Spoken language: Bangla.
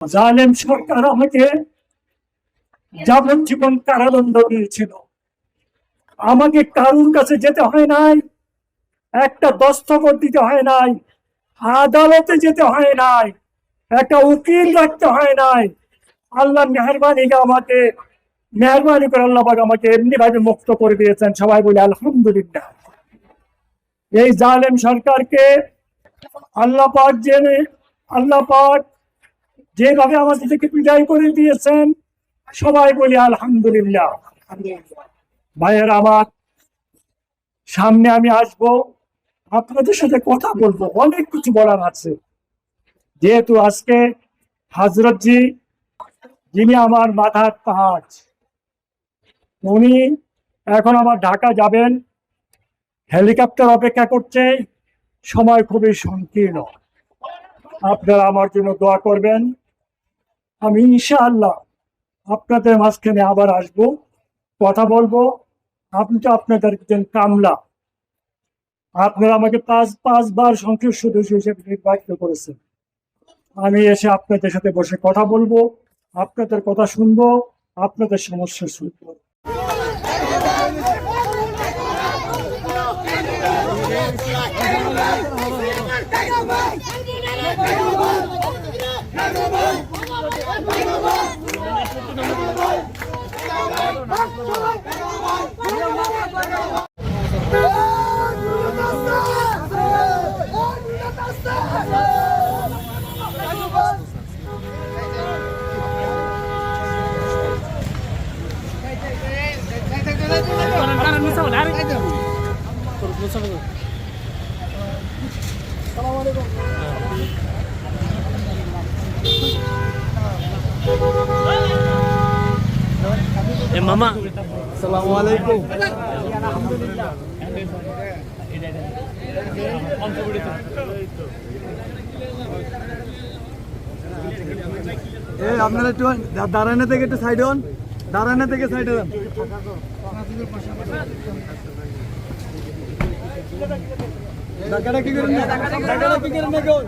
জালেম সরকার আমাকে যাবজ্জীবন কারাদণ্ড দিয়েছিল। আমাকে কারুর কাছে যেতে হয় নাই, একটা দস্তখত দিতে হয় নাই, আদালতে যেতে হয় নাই, একটা উকিল রাখতে হয় নাই। আল্লাহ মেহরবানি আমাকে, মেহরবানি করে আল্লাহ আমাকে এমনি ভাবে মুক্ত করে দিয়েছেন। সবাই বলে, আলহামদুলিল্লাহ। এই জালেম সরকারকে আল্লাহ পাক জেনে, আল্লাহ পাক যেভাবে আমাদের থেকে বিদায় করে দিয়েছেন, সবাই বলি আলহামদুলিল্লাহ। ভাইয়ের আমার, সামনে আমি আসব, আপনাদের সাথে কথা বলব, অনেক কিছু বলার আছে। যেহেতু আজকে হাজরতজি যিনি আমার মাথার তাজ, উনি এখন আমার ঢাকা যাবেন, হেলিকপ্টার অপেক্ষা করছে, সময় খুবই সংকীর্ণ। আপনারা আমার জন্য দোয়া করবেন। আমি ইনশাআল্লাহ আপনাদের মাঝখানে আবার আসব, কথা বলব। আপনি তো আপনাদের একজন কামলা। আপনারা আমাকে পাঁচ, পাঁচবার সংসদ সদস্য হিসেবে নির্বাচিত করেছেন। আমি এসে আপনাদের সাথে বসে কথা বলব, আপনাদের কথা শুনব, আপনাদের সমস্যা শুনব। এ মামা আসসালামু আলাইকুম এই আপনারা একটু দা- দাঁড়ানো থেকে একটু সাইড হন দাঁড়ানো থেকে সাইডে হন কি করেন? না কি করেন?